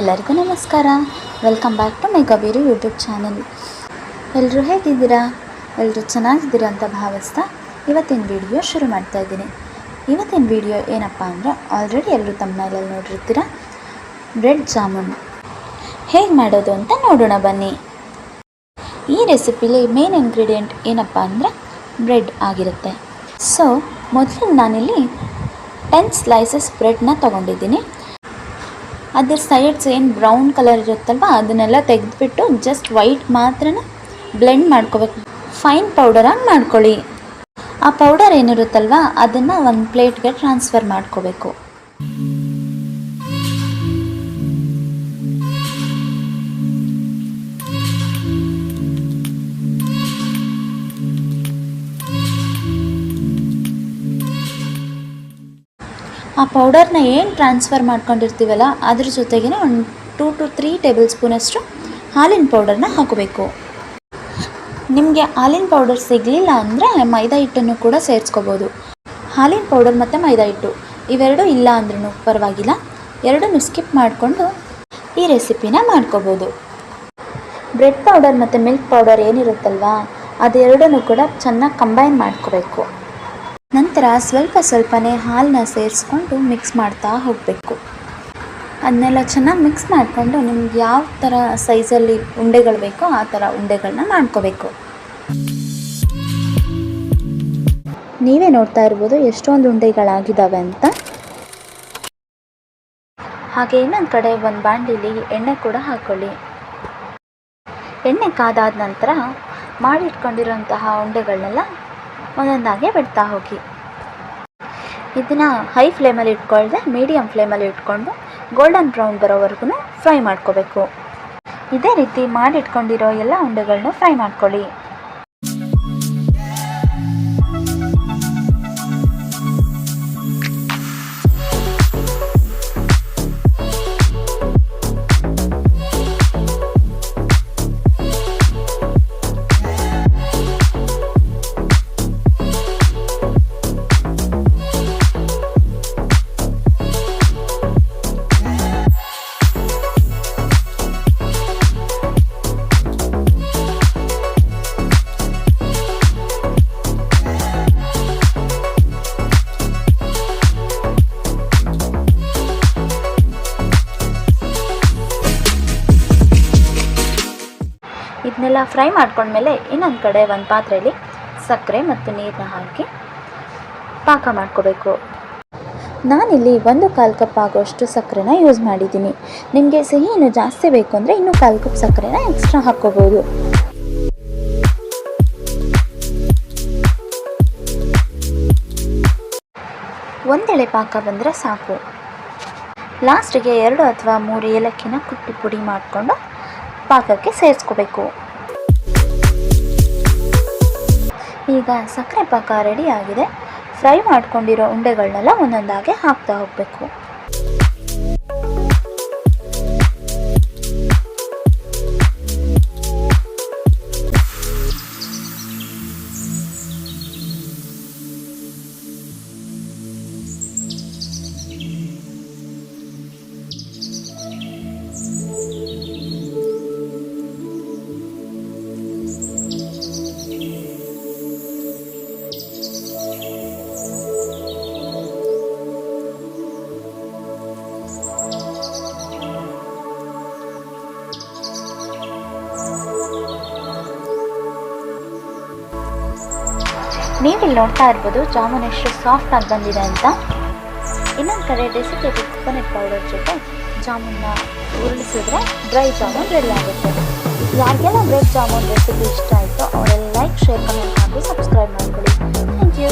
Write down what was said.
ಎಲ್ಲರಿಗೂ ನಮಸ್ಕಾರ. Welcome back to my ಗಬೀರು ಯೂಟ್ಯೂಬ್ ಚಾನಲ್ ಎಲ್ಲರೂ ಹೇಗಿದ್ದೀರಾ? ಎಲ್ಲರೂ ಚೆನ್ನಾಗಿದ್ದೀರಾ ಅಂತ ಭಾವಿಸ್ತಾ ಇವತ್ತಿನ ವಿಡಿಯೋ ಶುರು ಮಾಡ್ತಾ ಇದ್ದೀನಿ. ಇವತ್ತಿನ ವಿಡಿಯೋ ಏನಪ್ಪ ಅಂದರೆ ಆಲ್ರೆಡಿ ಎಲ್ಲರೂ ತಮ್ಮನೇಲಲ್ಲಿ ನೋಡಿರ್ತೀರ? ಬ್ರೆಡ್ ಜಾಮೂನ್ ಹೇಗೆ ಮಾಡೋದು ಅಂತ ನೋಡೋಣ ಬನ್ನಿ. ಈ ರೆಸಿಪಿಲಿ ಮೇನ್ ಇಂಗ್ರೀಡಿಯೆಂಟ್ ಏನಪ್ಪ ಅಂದರೆ ಬ್ರೆಡ್ ಆಗಿರುತ್ತೆ. ಸೊ ಮೊದಲು ನಾನಿಲ್ಲಿ ಟೆನ್ ಸ್ಲೈಸಸ್ ಬ್ರೆಡ್ನ ತೊಗೊಂಡಿದ್ದೀನಿ. ಅದ್ರ ಸೈಡ್ಸ್ ಏನು ಬ್ರೌನ್ ಕಲರ್ ಇರುತ್ತಲ್ವ, ಅದನ್ನೆಲ್ಲ ತೆಗೆದುಬಿಟ್ಟು ಜಸ್ಟ್ ವೈಟ್ ಮಾತ್ರ ಬ್ಲೆಂಡ್ ಮಾಡ್ಕೋಬೇಕು. ಫೈನ್ ಪೌಡರಾಗಿ ಮಾಡ್ಕೊಳ್ಳಿ. ಆ ಪೌಡರ್ ಏನಿರುತ್ತಲ್ವ, ಅದನ್ನು ಒಂದು ಪ್ಲೇಟ್ಗೆ ಟ್ರಾನ್ಸ್ಫರ್ ಮಾಡ್ಕೋಬೇಕು. ಆ ಪೌಡರ್ನ ಏನು ಟ್ರಾನ್ಸ್ಫರ್ ಮಾಡ್ಕೊಂಡಿರ್ತೀವಲ್ಲ, ಅದ್ರ ಜೊತೆಗೆ ಒಂದು ಟೂ ಟು ತ್ರೀ ಟೇಬಲ್ ಸ್ಪೂನಷ್ಟು ಹಾಲಿನ ಪೌಡರ್ನ ಹಾಕಬೇಕು. ನಿಮಗೆ ಹಾಲಿನ ಪೌಡರ್ ಸಿಗಲಿಲ್ಲ ಅಂದರೆ ಮೈದಾ ಹಿಟ್ಟನ್ನು ಕೂಡ ಸೇರಿಸ್ಕೋಬೋದು. ಹಾಲಿನ ಪೌಡರ್ ಮತ್ತು ಮೈದಾ ಹಿಟ್ಟು, ಇವೆರಡೂ ಇಲ್ಲ ಅಂದ್ರೂ ಪರವಾಗಿಲ್ಲ. ಎರಡನ್ನೂ ಸ್ಕಿಪ್ ಮಾಡಿಕೊಂಡು ಈ ರೆಸಿಪಿನ ಮಾಡ್ಕೋಬೋದು. ಬ್ರೆಡ್ ಪೌಡರ್ ಮತ್ತು ಮಿಲ್ಕ್ ಪೌಡರ್ ಏನಿರುತ್ತಲ್ವಾ, ಅದೆರಡನ್ನೂ ಕೂಡ ಚೆನ್ನಾಗಿ ಕಂಬೈನ್ ಮಾಡ್ಕೋಬೇಕು. ನಂತರ ಸ್ವಲ್ಪ ಸ್ವಲ್ಪನೇ ಹಾಲನ್ನ ಸೇರಿಸ್ಕೊಂಡು ಮಿಕ್ಸ್ ಮಾಡ್ತಾ ಹೋಗಬೇಕು. ಅದನ್ನೆಲ್ಲ ಚೆನ್ನಾಗಿ ಮಿಕ್ಸ್ ಮಾಡಿಕೊಂಡು ನಿಮ್ಗೆ ಯಾವ ಥರ ಸೈಜಲ್ಲಿ ಉಂಡೆಗಳು ಬೇಕೋ ಆ ಥರ ಉಂಡೆಗಳನ್ನ ಮಾಡ್ಕೋಬೇಕು. ನೀವೇ ನೋಡ್ತಾ ಇರ್ಬೋದು ಎಷ್ಟೊಂದು ಉಂಡೆಗಳಾಗಿದ್ದಾವೆ ಅಂತ. ಹಾಗೆ ಇನ್ನೊಂದು ಕಡೆ ಒಂದು ಬಾಂಡಿಲಿ ಎಣ್ಣೆ ಕೂಡ ಹಾಕ್ಕೊಳ್ಳಿ ಎಣ್ಣೆ ಕಾದಾದ ನಂತರ ಮಾಡಿಟ್ಕೊಂಡಿರೋಂತಹ ಉಂಡೆಗಳನ್ನೆಲ್ಲ ಒಂದೊಂದಾಗೆ ಬಿಡ್ತಾ ಹೋಗಿ. ಇದನ್ನು ಹೈ ಫ್ಲೇಮಲ್ಲಿ ಇಟ್ಕೊಳ್ದೆ ಮೀಡಿಯಮ್ ಫ್ಲೇಮಲ್ಲಿ ಇಟ್ಕೊಂಡು ಗೋಲ್ಡನ್ ಬ್ರೌನ್ ಬರೋವರೆಗೂ ಫ್ರೈ ಮಾಡ್ಕೋಬೇಕು. ಇದೇ ರೀತಿ ಮಾಡಿಟ್ಕೊಂಡಿರೋ ಎಲ್ಲ ಉಂಡೆಗಳನ್ನೂ ಫ್ರೈ ಮಾಡ್ಕೊಳ್ಳಿ. ಇದನ್ನೆಲ್ಲ ಫ್ರೈ ಮಾಡ್ಕೊಂಡ್ಮೇಲೆ ಇನ್ನೊಂದು ಕಡೆ ಒಂದು ಪಾತ್ರೆಯಲ್ಲಿ ಸಕ್ಕರೆ ಮತ್ತು ನೀರನ್ನ ಹಾಕಿ ಪಾಕ ಮಾಡ್ಕೋಬೇಕು. ನಾನಿಲ್ಲಿ ಒಂದು ಕಾಲು ಕಪ್ ಆಗೋಷ್ಟು ಸಕ್ಕರೆನ ಯೂಸ್ ಮಾಡಿದ್ದೀನಿ. ನಿಮಗೆ ಸಿಹಿ ಇನ್ನು ಜಾಸ್ತಿ ಬೇಕು ಅಂದರೆ ಇನ್ನೂ ಕಾಲು ಕಪ್ ಸಕ್ಕರೆನ ಎಕ್ಸ್ಟ್ರಾ ಹಾಕ್ಕೋಬೋದು. ಒಂದೆಳೆ ಪಾಕ ಬಂದರೆ ಸಾಕು. ಲಾಸ್ಟಿಗೆ ಎರಡು ಅಥವಾ ಮೂರು ಏಲಕ್ಕಿನ ಕುಟ್ಟಿ ಪುಡಿ ಮಾಡಿಕೊಂಡು ಪಾಕಕ್ಕೆ ಸೇರಿಸ್ಕೋಬೇಕು. ಈಗ ಸಕ್ಕರೆ ಪಾಕ ರೆಡಿ ಆಗಿದೆ. ಫ್ರೈ ಮಾಡ್ಕೊಂಡಿರೋ ಉಂಡೆಗಳನ್ನೆಲ್ಲ ಒಂದೊಂದಾಗೆ ಹಾಕ್ತಾ ಹೋಗಬೇಕು. ನೀವಿಲ್ಲಿ ನೋಡ್ತಾ ಇರ್ಬೋದು ಜಾಮೂನ್ ಎಷ್ಟು ಸಾಫ್ಟ್ ಆಗಿ ಬಂದಿದೆ ಅಂತ. ಇನ್ನೊಂದು ಕಡೆ ಡೆಸಿಕೇಟೆಡ್ ಕೊಕೊನೆಟ್ ಪೌಡರ್ ಜೊತೆ ಜಾಮೂನ್ನ ಉರುಳಿಸಿದ್ರೆ ಡ್ರೈ ಜಾಮೂನ್ ರೆಡಿ ಆಗುತ್ತೆ. ಯಾರಿಗೆಲ್ಲ ಬ್ರೆಡ್ ಜಾಮೂನ್ ರೆಸಿಪಿ ಇಷ್ಟ ಆಯಿತು ಅವರೆಲ್ಲ ಲೈಕ್ ಶೇರ್ ಕಮೆಂಟ್ ಮಾಡಿ ಸಬ್ಸ್ಕ್ರೈಬ್ ಮಾಡ್ಕೊಳ್ಳಿ. Thank you